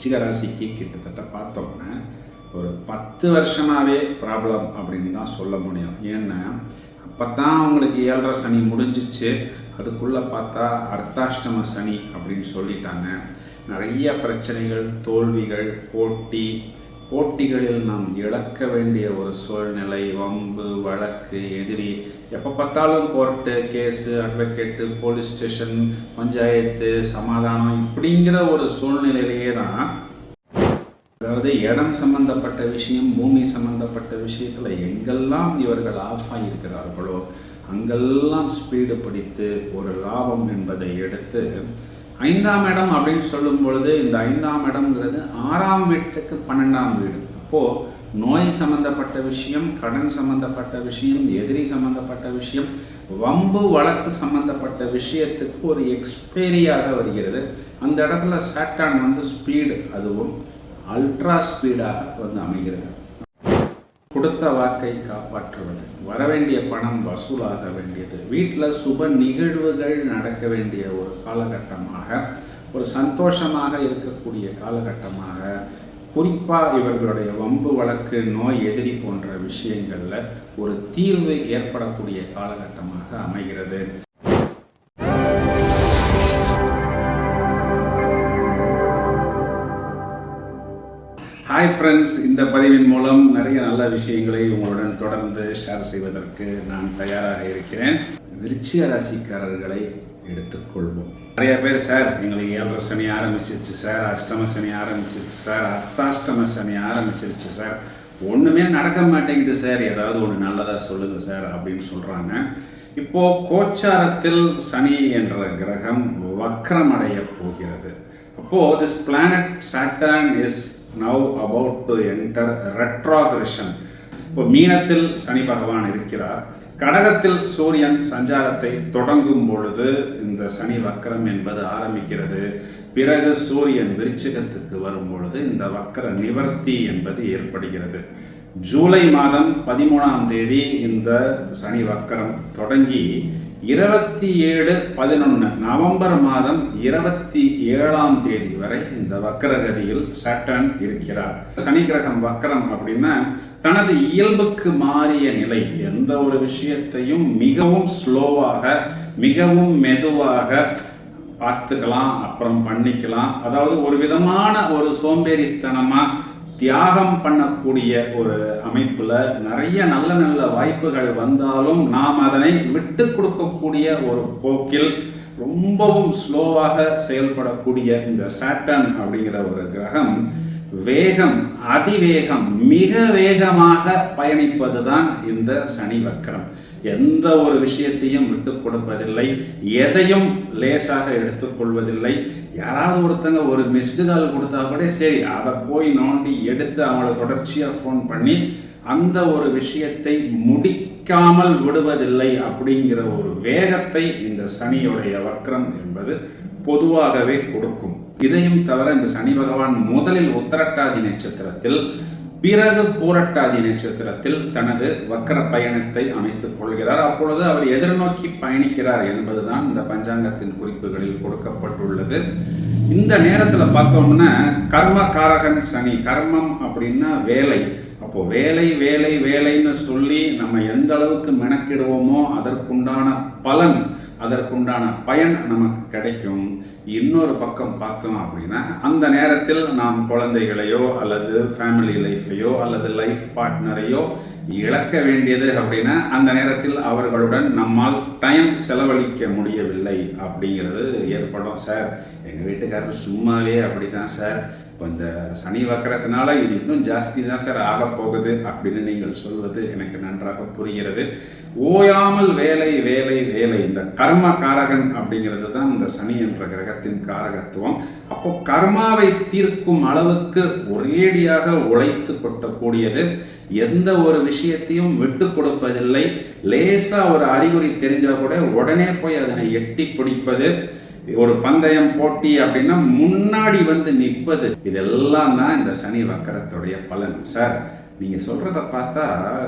விருச்சிக ராசிக்கு கிட்டத்தட்ட பார்த்தோம்னா ஒரு பத்து வருஷமாகவே ப்ராப்ளம் அப்படின்னு தான் சொல்ல முடியும். ஏன்னா அப்போ தான் அவங்களுக்கு ஏழரை சனி முடிஞ்சிச்சு. அதுக்குள்ளே பார்த்தா அர்த்தாஷ்டம சனி அப்படின்னு சொல்லிட்டாங்க. நிறைய பிரச்சனைகள் தோல்விகள் போட்டி போட்டிகளில் நாம் இழக்க வேண்டிய ஒரு சூழ்நிலை வம்பு வழக்கு எதிரி எப்போ பார்த்தாலும் court case advocate police station panchayat சமாதானம் இப்படிங்கிற ஒரு சூழ்நிலையிலேயே தான் அதாவது இடம் சம்பந்தப்பட்ட விஷயம் பூமி சம்பந்தப்பட்ட விஷயத்தில் எங்கெல்லாம் இவர்கள் ஆஃப் ஆகியிருக்கிறார்களோ அங்கெல்லாம் ஸ்பீடு பிடித்து ஒரு லாபம் என்பதை எடுத்து ஐந்தாம் இடம் அப்படின்னு சொல்லும் பொழுது இந்த ஐந்தாம் இடம்ங்கிறது ஆறாம் வீட்டுக்கு பன்னெண்டாம் வீடு. அப்போது நோய் சம்பந்தப்பட்ட விஷயம் கடன் சம்பந்தப்பட்ட விஷயம் எதிரி சம்பந்தப்பட்ட விஷயம் வம்பு வழக்கு சம்பந்தப்பட்ட விஷயத்துக்கு ஒரு எக்ஸ்பைரியாக வருகிறது. அந்த இடத்துல சாட்டான் வந்து ஸ்பீடு அதுவும் அல்ட்ரா ஸ்பீடாக வந்து அமைகிறது. கொடுத்த வாக்கை காப்பாற்றுவது. வரவேண்டிய பணம் வசூலாக வேண்டியது. வீட்டில் சுப நிகழ்வுகள் நடக்க வேண்டிய ஒரு காலகட்டமாக ஒரு சந்தோஷமாக இருக்கக்கூடிய காலகட்டமாக குறிப்பாக இவர்களுடைய வம்பு வழக்கு நோய் எதிரி போன்ற விஷயங்களில் ஒரு தீர்வு ஏற்படக்கூடிய காலகட்டமாக அமைகிறது. ஹாய் ஃப்ரெண்ட்ஸ் இந்த பதிவின் மூலம் நிறைய நல்ல விஷயங்களை உங்களுடன் தொடர்ந்து ஷேர் செய்வதற்கு நான் தயாராக இருக்கிறேன். விருச்சிக ராசிக்காரர்களை எடுத்துக்கொள்வோம். நிறைய பேர் சார் எங்களுக்கு ஏழரை சனி ஆரம்பிச்சிருச்சு சார் அஷ்டம சனி ஆரம்பிச்சிருச்சு சார் அர்த்தாஷ்டம சனி ஆரம்பிச்சிருச்சு சார் ஒன்றுமே நடக்க மாட்டேங்குது சார் ஏதாவது ஒன்று நல்லதாக சொல்லுங்கள் சார் அப்படின்னு சொல்கிறாங்க இப்போ கோச்சாரத்தில் சனி என்ற கிரகம் வக்கரமடைய போகிறது. அப்போது this planet Saturn is now about to enter retrogression இப்போ மீனத்தில் சனி பகவான் இருக்கிறார். கடகத்தில் சூரியன் சஞ்சாரத்தை தொடங்கும் பொழுது இந்த சனி வக்கரம் என்பது ஆரம்பிக்கிறது. பிறகு சூரியன் விருச்சிகத்துக்கு வரும் பொழுது இந்த வக்கர நிவர்த்தி என்பது ஏற்படுகிறது. ஜூலை மாதம் பதிமூணாம் தேதி இந்த சனி வக்கரம் தொடங்கி இருபத்தி ஏழு பதினொன்று நவம்பர் மாதம் இருபத்தி ஏழாம் தேதி வரை இந்த வக்கரகதியில் சட்டன் இருக்கிறார். சனி கிரகம் வக்கரம் அப்படின்னா தனது இயல்புக்கு மாறிய நிலை எந்த ஒரு விஷயத்தையும் மிகவும் ஸ்லோவாக மிகவும் மெதுவாக பார்த்துக்கலாம் அப்புறம் பண்ணிக்கலாம். அதாவது ஒரு விதமான ஒரு சோம்பேறித்தனமாக தியாகம் பண்ணக்கூடிய ஒரு அமைப்பில் நிறைய நல்ல நல்ல வாய்ப்புகள் வந்தாலும் நாம் அதனை விட்டு கொடுக்கக்கூடிய ஒரு போக்கில் ரொம்பவும் ஸ்லோவாக செயல்படக்கூடிய இந்த சாட்டன் அப்படிங்கிற ஒரு கிரகம் வேகம் அதிவேகம் மிக வேகமாக பயணிப்பது தான் இந்த சனி வக்கரம் எந்த ஒரு விஷயத்தையும் விட்டு கொடுப்பதில்லை. எதையும் லேசாக எடுத்துக்கொள்வதில்லை யாராவது ஒருத்தங்க ஒரு மிஸ்டு கால் கொடுத்தா கூட சரி அதை போய் நோண்டி எடுத்து அவங்கள தொடர்ச்சியாக ஃபோன் பண்ணி அந்த ஒரு விஷயத்தை முடிக்காமல் விடுவதில்லை அப்படிங்கிற ஒரு வேகத்தை இந்த சனியுடைய வக்ரம் என்பது பொதுவாகவே கொடுக்கும். இதையும் தவிர இந்த சனி பகவான் முதலில் உத்தரட்டாதி நட்சத்திரத்தில் பிறகு பூரட்டாதி நட்சத்திரத்தில் தனது வக்கர பயணத்தை அமைத்துக் கொள்கிறார். அப்பொழுது அவர் எதிர்நோக்கி பயணிக்கிறார் என்பதுதான் இந்த பஞ்சாங்கத்தின் குறிப்புகளில் கொடுக்கப்பட்டுள்ளது. இந்த நேரத்தில் பார்த்தோம்னா கர்ம காரகன் சனி கர்மம் அப்படின்னா வேலை. அப்போ வேலை வேலை வேலைன்னு சொல்லி நம்ம எந்த அளவுக்கு மெனக்கிடுவோமோ அதற்குண்டான பலன் அதற்குண்டான பயன் நமக்கு கிடைக்கும். இன்னொரு பக்கம் பார்த்தோம் அப்படின்னா அந்த நேரத்தில் நாம் குழந்தைகளையோ அல்லது ஃபேமிலி லைஃப்பையோ அல்லது லைஃப் பார்ட்னரையோ இழக்க வேண்டியது அப்படின்னா அந்த நேரத்தில் அவர்களுடன் நம்மால் டைம் செலவழிக்க முடியவில்லை அப்படிங்கிறது ஏற்படும் சார் எங்கள் வீட்டுக்காரர் சும்மாவே அப்படி தான் சார் இப்போ இந்த சனி வக்கரத்தினால இது இன்னும் ஜாஸ்தி தான் சார் ஆகப் போகுது அப்படின்னு நீங்கள் சொல்வது எனக்கு நன்றாக புரிகிறது. ஓயாமல் வேலை வேலை வேலை. இந்த கர்ம காரகன் அப்படிங்கிறது தான் இந்த சனி என்ற கிரகத்தின் காரகத்துவம். அப்போ கர்மாவை தீர்க்கும் அளவுக்கு ஒரேடியாக உழைத்து கொட்டக்கூடியது. எந்த ஒரு விஷயத்தையும் விட்டு கொடுப்பதில்லை. லேசாக ஒரு அறிகுறி தெரிஞ்சால் கூட உடனே போய் அதனை எட்டி பிடிப்பது. ஒரு பந்தயம் போட்டி அப்படின்னா முன்னாடி வந்து நிற்பது. இதெல்லாம் தான் இந்த சனி வக்கரத்துடைய பலன். சார் நீங்கள் சொல்கிறத பார்த்தா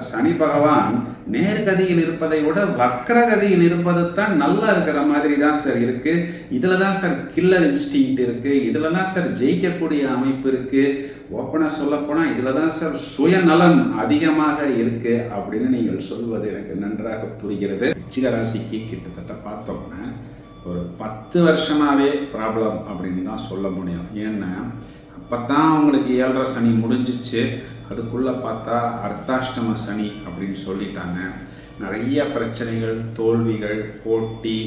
சனி பகவான் நேர்கதியில் இருப்பதை விட வக்ரகதியில் இருப்பது தான் நல்லா இருக்கிற மாதிரி தான் சார் இருக்குது இதில் தான் சார் கில்லர் இன்ஸ்டிங் இருக்குது இதில் தான் சார் ஜெயிக்கக்கூடிய அமைப்பு இருக்குது ஓப்பனாக சொல்லப்போனால் இதில் தான் சார் சுயநலன் அதிகமாக இருக்குது அப்படின்னு நீங்கள் சொல்வது எனக்கு நன்றாக புரிகிறது. ராசிக்கு கிட்டத்தட்ட பார்த்தோம்னா ஒரு பத்து வருஷமாகவே ப்ராப்ளம் அப்படின்னு தான் சொல்ல முடியும். ஏன்னா அப்போ தான் அவங்களுக்கு ஏழரை சனி முடிஞ்சிச்சு. அதுக்குள்ளே பார்த்தா அர்த்தாஷ்டம சனி அப்படின்னு சொல்லிட்டாங்க. நிறைய பிரச்சனைகள் தோல்விகள் போட்டி.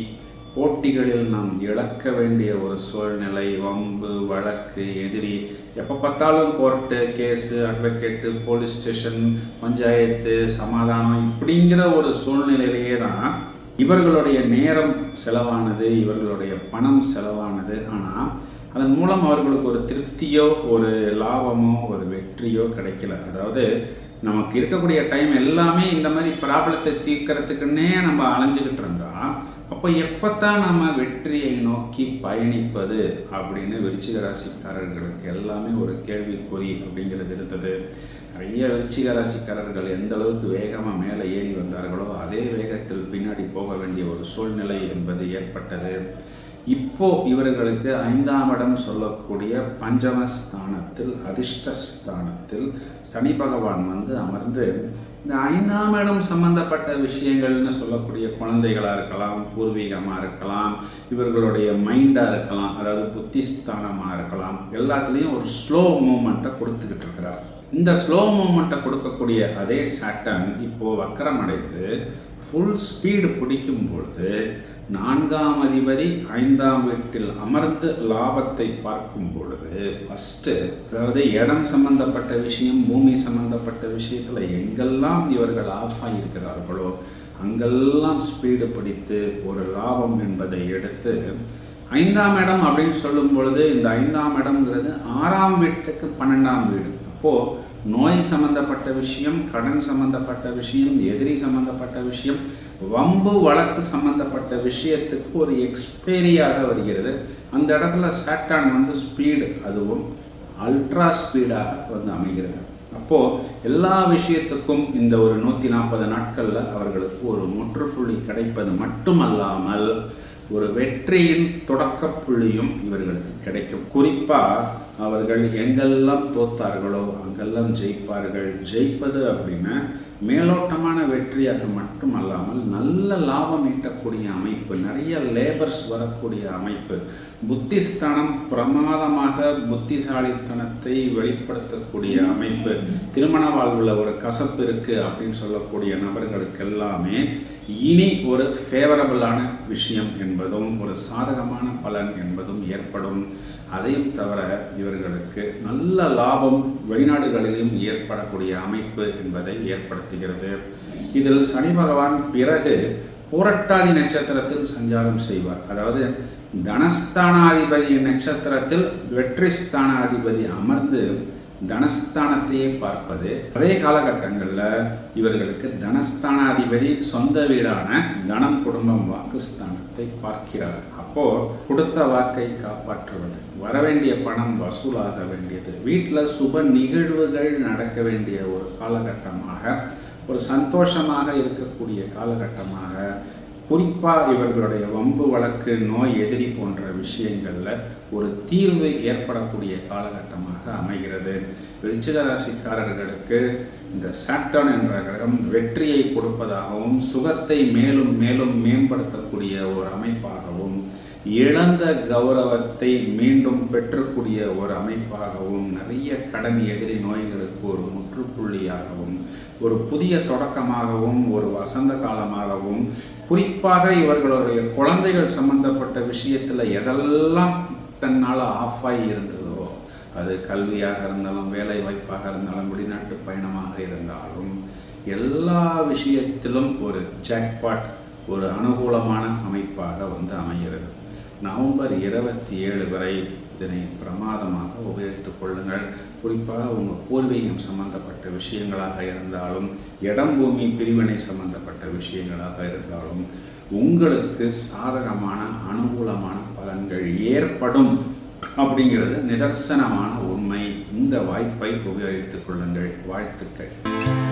போட்டிகளில் நாம் இழக்க வேண்டிய ஒரு சூழ்நிலை வம்பு வழக்கு எதிரி. எப்போ பார்த்தாலும் court case advocate police station panchayat சமாதானம் இப்படிங்கிற ஒரு சூழ்நிலையிலேயே தான் இவர்களுடைய நேரம் செலவானது இவர்களுடைய பணம் செலவானது. ஆனால் அதன் மூலம் அவர்களுக்கு ஒரு திருப்தியோ ஒரு லாபமோ ஒரு வெற்றியோ கிடைக்கல. அதாவது நமக்கு இருக்கக்கூடிய டைம் எல்லாமே இந்த மாதிரி ப்ராப்ளத்தை தீர்க்கறதுக்குன்னே நம்ம அலைஞ்சிக்கிட்டு இருந்தா அப்போ எப்பத்தான் நம்ம வெற்றியை நோக்கி பயணிப்பது அப்படின்னு விருச்சிக ராசிக்காரர்களுக்கு எல்லாமே ஒரு கேள்விக்குறி அப்படிங்கிறது இருந்தது. நிறைய விருச்சிக ராசிக்காரர்கள் எந்த அளவுக்கு வேகமாக மேலே ஏறி வந்தார்களோ அதே வேகத்தில் பின்னாடி போக வேண்டிய ஒரு சூழ்நிலை என்பது ஏற்பட்டது. இப்போ இவர்களுக்கு ஐந்தாம் இடம் சொல்லக்கூடிய பஞ்சமஸ்தானத்தில் அதிர்ஷ்டஸ்தானத்தில் சனி பகவான் வந்து அமர்ந்து இந்த ஐந்தாம் இடம் சம்பந்தப்பட்ட விஷயங்கள்னு சொல்லக்கூடிய குழந்தைகளாக இருக்கலாம் பூர்வீகமாக இருக்கலாம் இவர்களுடைய மைண்டாக இருக்கலாம் அதாவது புத்திஸ்தானமாக இருக்கலாம் எல்லாத்துலேயும் ஒரு ஸ்லோ மூமெண்ட்டை கொடுத்துக்கிட்டு இருக்கிறார். இந்த ஸ்லோ மூமெண்ட்டை கொடுக்கக்கூடிய அதே சாட்டன் இப்போது வக்கரமடைந்து ஃபுல் ஸ்பீடு பிடிக்கும் பொழுது நான்காம் அதிபதி ஐந்தாம் வீட்டில் அமர்ந்து லாபத்தை பார்க்கும் பொழுது ஃபஸ்ட்டு அதாவது இடம் சம்பந்தப்பட்ட விஷயம் பூமி சம்பந்தப்பட்ட விஷயத்தில் எங்கெல்லாம் இவர்கள் ஆஃப் ஆகியிருக்கிறார்களோ அங்கெல்லாம் ஸ்பீடு பிடித்து ஒரு லாபம் என்பதை எடுத்து ஐந்தாம் இடம் அப்படின்னு சொல்லும் பொழுது இந்த ஐந்தாம் இடம்ங்கிறது ஆறாம் வீட்டுக்கு பன்னெண்டாம் வீடு. அப்போது நோய் சம்மந்தப்பட்ட விஷயம் கடன் சம்மந்தப்பட்ட விஷயம் எதிரி சம்மந்தப்பட்ட விஷயம் வம்பு வழக்கு சம்மந்தப்பட்ட விஷயத்துக்கு ஒரு எக்ஸ்பேரியாக வருகிறது. அந்த இடத்துல சாட்டான் வந்து ஸ்பீடு அதுவும் அல்ட்ரா ஸ்பீடாக வந்து அமைகிறது. அப்போது எல்லா விஷயத்துக்கும் இந்த ஒரு நூற்றி நாற்பது நாட்களில் அவர்களுக்கு ஒரு முற்றுப்புள்ளி கிடைப்பது மட்டுமல்லாமல் ஒரு வெற்றியின் தொடக்க புள்ளியும் இவர்களுக்கு கிடைக்கும். குறிப்பாக அவர்கள் எங்கெல்லாம் தோத்தார்களோ அங்கெல்லாம் ஜெயிப்பார்கள். ஜெயிப்பது அப்படின்னா மேலோட்டமான வெற்றியாக மட்டுமல்லாமல் நல்ல லாபம் ஈட்டக்கூடிய அமைப்பு நிறைய லேபர்ஸ் வரக்கூடிய அமைப்பு. புத்திஸ்தானம் பிரமாதமாக புத்திசாலித்தனத்தை வெளிப்படுத்தக்கூடிய அமைப்பு. திருமண வாழ்வில் ஒரு கசப்பு இருக்குது அப்படின்னு சொல்லக்கூடிய நபர்களுக்கு எல்லாமே இனி ஒரு ஃபேவரபிளான விஷயம் என்பதும் ஒரு சாதகமான பலன் என்பதும் ஏற்படும். அதையும் தவிர இவர்களுக்கு நல்ல லாபம் வெளிநாடுகளிலும் ஏற்படக்கூடிய அமைப்பு என்பதை ஏற்படுத்துகிறது. இதில் சனி பகவான் பிறகு புரட்டாதி நட்சத்திரத்தில் சஞ்சாரம் செய்வார். அதாவது தனஸ்தானாதிபதி நட்சத்திரத்தில் வெற்றி ஸ்தானாதிபதி அமர்ந்து தனஸ்தானத்தையே பார்ப்பது. அதே காலகட்டங்களில் இவர்களுக்கு தனஸ்தானாதிபதி சொந்த வீடான தனம் குடும்பம் வாக்குஸ்தானத்தை பார்க்கிறார். அப்போ கொடுத்த வாக்கை காப்பாற்றுவது வரவேண்டிய பணம் வசூலாக வேண்டியது வீட்டில் சுப நிகழ்வுகள் நடக்க வேண்டிய ஒரு காலகட்டமாக ஒரு சந்தோஷமாக இருக்கக்கூடிய காலகட்டமாக குறிப்பாக இவர்களுடைய வம்பு வழக்கு நோய் எதிரி போன்ற விஷயங்களில் ஒரு தீர்வு ஏற்படக்கூடிய காலகட்டமாக அமைகிறது. விருச்சிக ராசிக்காரர்களுக்கு இந்த சாட்டன் என்ற கிரகம் வெற்றியை கொடுப்பதாகவும் சுகத்தை மேலும் மேலும் மேம்படுத்தக்கூடிய ஒரு அமைப்பாகவும் இழந்த கௌரவத்தை மீண்டும் பெற்றக்கூடிய ஒரு அமைப்பாகவும் நிறைய கடன் எதிரி நோய்களுக்கு ஒரு முற்றுப்புள்ளியாகவும் ஒரு புதிய தொடக்கமாகவும் ஒரு வசந்த காலமாகவும் குறிப்பாக இவர்களுடைய குழந்தைகள் சம்பந்தப்பட்ட விஷயத்தில் எதெல்லாம் தன்னால் ஆஃப் ஆகி இருந்ததோ அது கல்வியாக இருந்தாலும் வேலை வாய்ப்பாக இருந்தாலும் வெளிநாட்டு பயணமாக இருந்தாலும் எல்லா விஷயத்திலும் ஒரு ஜாக்பாட் ஒரு அனுகூலமான அமைப்பாக வந்து அமைகிறது. நவம்பர் இருபத்தி ஏழு வரை இதனை பிரமாதமாக உபயோகித்துக் கொள்ளுங்கள். குறிப்பாக உங்கள் பூர்வீகம் சம்பந்தப்பட்ட விஷயங்களாக இருந்தாலும் இடம் பூமி பிரிவினை சம்பந்தப்பட்ட விஷயங்களாக இருந்தாலும் உங்களுக்கு சாதகமான அனுகூலமான பலன்கள் ஏற்படும் அப்படிங்கிறது நிதர்சனமான உண்மை. இந்த வாய்ப்பை உபயோகித்துக் கொள்ளுங்கள். வாழ்த்துக்கள்.